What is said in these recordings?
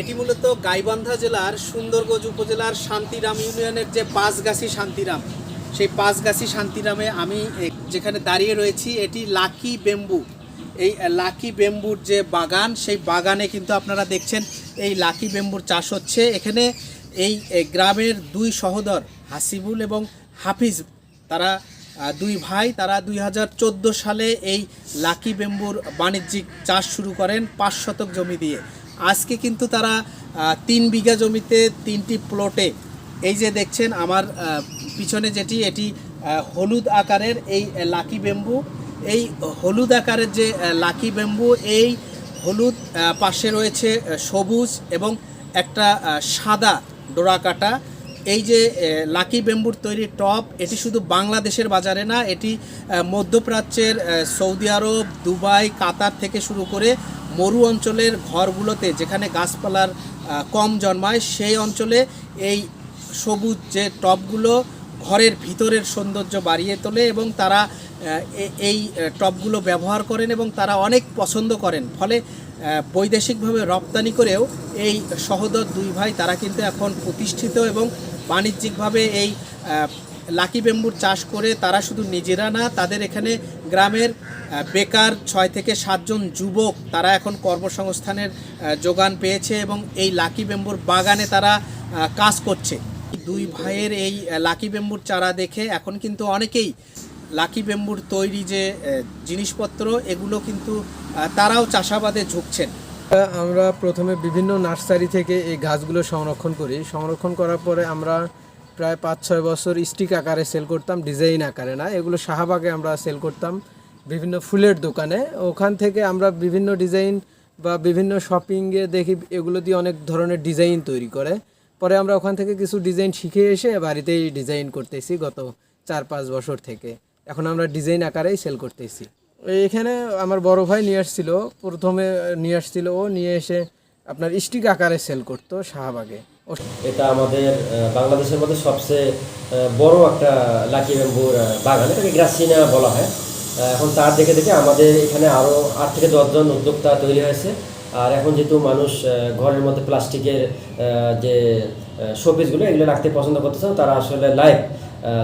এটি মূলত গাইবান্ধা জেলার সুন্দরগঞ্জ উপজেলার শান্তিরাম ইউনিয়নের যে পাঁচগাছি শান্তিরাম, সেই পাঁচগাছি শান্তিরামে আমি যেখানে দাঁড়িয়ে রয়েছি, এটি লাকি বেম্বু। এই লাকি বেম্বুর যে বাগান, সেই বাগানে কিন্তু আপনারা দেখছেন এই লাকি বেম্বুর চাষ হচ্ছে। এখানে এই গ্রামের দুই সহোদর, হাসিবুল এবং হাফিজ, তারা দুই ভাই, তারা দুই হাজার চোদ্দ সালে এই লাকি বেম্বুর বাণিজ্যিক চাষ শুরু করেন পাঁচ শতক জমি দিয়ে। আজকে কিন্তু তারা তিন বিঘা জমিতে তিনটি প্লটে এই যে দেখছেন আমার পিছনে যেটি, এটি হলুদ আকারের এই লাকি বেম্বু। এই হলুদ আকারের যে লাকি বেম্বু, এই হলুদ পাশে রয়েছে সবুজ এবং একটা সাদা ডোরাকাটা এই যে লাকি বেম্বুর তৈরি টপ, এটি শুধু বাংলাদেশের বাজারে না, এটি মধ্যপ্রাচ্যের সৌদি আরব, দুবাই, কাতার থেকে শুরু করে মরু অঞ্চলের ঘরগুলোতে যেখানে গাছপালার কম জন্মায় সেই অঞ্চলে এই সবুজ যে টপগুলো ঘরের ভিতরের সৌন্দর্য বাড়িয়ে তোলে এবং তারা এই আহ, টপগুলো ব্যবহার করেন এবং তারা অনেক পছন্দ করেন। ফলে বৈদেশিকভাবে রপ্তানি করেও এই সহোদর দুই ভাই তারা কিন্তু এখন প্রতিষ্ঠিত এবং বাণিজ্যিকভাবে এই লাকি বেম্বুর চাষ করে তারা শুধু নিজেরা না তাদের এখানে গ্রামের বেকার ছয় থেকে সাতজন যুবক তারা এখন কর্মসংস্থানের যোগান পেয়েছে এবং এই লাকি বেম্বুর বাগানে তারা কাজ করছে। দুই ভাইয়ের এই লাকি বেম্বুর চারা দেখে এখন কিন্তু অনেকেই লাকি বেম্বুর তৈরি যে জিনিসপত্র এগুলো কিন্তু তারাও চাষাবাদে ঝুঁকছেন। আমরা প্রথমে বিভিন্ন নার্সারি থেকে এই গাছগুলো সংরক্ষণ করি। সংরক্ষণ করার পরে আমরা প্রায় পাঁচ ছয় বছর স্টিক আকারে সেল করতাম, ডিজাইন আকারে না। এগুলো শাহবাগে আমরা সেল করতাম। বিভিন্ন ফুলের দোকানে। ওখান থেকে আমরা বিভিন্ন ডিজাইন বা বিভিন্ন শপিংয়ে দেখি এগুলো দিয়ে অনেক ধরনের ডিজাইন তৈরি করে। পরে আমরা ওখান থেকে কিছু ডিজাইন শিখে এসে বাড়িতেই ডিজাইন করতেছি গত চার পাঁচ বছর থেকে। এখন আমরা ডিজাইন আকারেই সেল করতেছি। এখানে আমার বড় ভাই নিয়ে আসছিল, প্রথমে নিয়ে আসছিল, ও নিয়ে এসে আপনার স্টিক আকারে সেল করতো শাহবাগে। এটা আমাদের বাংলাদেশের মধ্যে সবচেয়ে বড় একটা লাকি ব্যাম্বুর বাগান। এটাকে গ্রাসিনা বলা হয়। এখন তার দেখে দেখে আমাদের এখানে আরও আট থেকে দশজন উদ্যোক্তা তৈরি হয়েছে। আর এখন যেহেতু মানুষ ঘরের মধ্যে প্লাস্টিকের যে শোপিসগুলো এগুলো রাখতে পছন্দ করতেছে, তারা আসলে লাইভ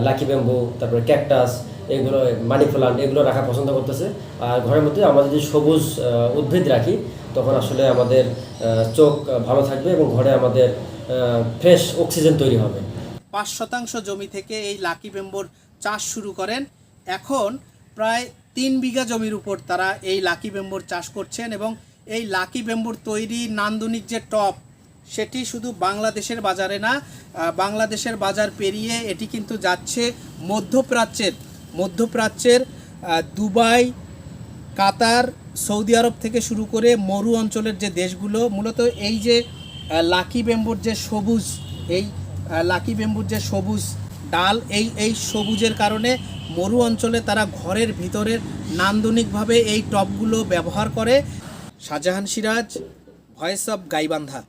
লাকি ব্যাম্বু, তারপরে ক্যাকটাস, এগুলো, মানি প্লান্ট, এগুলো রাখা পছন্দ করতেছে। আর ঘরের মধ্যে আমরা যদি সবুজ উদ্ভিদ রাখি, তখন আসলে আমাদের চোখ ভালো থাকবে এবং ঘরে আমাদের ফ্রেশ অক্সিজেন তৈরি হবে। পাঁচ শতাংশ জমি থেকে এই লাকি বেম্বুর চাষ শুরু করেন। এখন প্রায় তিন বিঘা জমির উপর তারা এই লাকি বেম্বুর চাষ করছেন এবং এই লাকি বেম্বুর তৈরি নান্দনিক যে টপ, সেটি শুধু বাংলাদেশের বাজারে না বাংলাদেশের বাজার পেরিয়ে এটি কিন্তু যাচ্ছে মধ্যপ্রাচ্যের মধ্যপ্রাচ্যের দুবাই, কাতার, সৌদি আরব থেকে শুরু করে মরু অঞ্চলের যে দেশগুলো, মূলত এই যে লাকি বেম্বুর যে সবুজ, এই লাকি বেম্বুর যে সবুজ ডাল এই এই সবুজের কারণে মরু অঞ্চলে তারা ঘরের ভিতরের নান্দনিকভাবে এই টপগুলো ব্যবহার করে। Shahjahan Siraj voice of Gaibandha.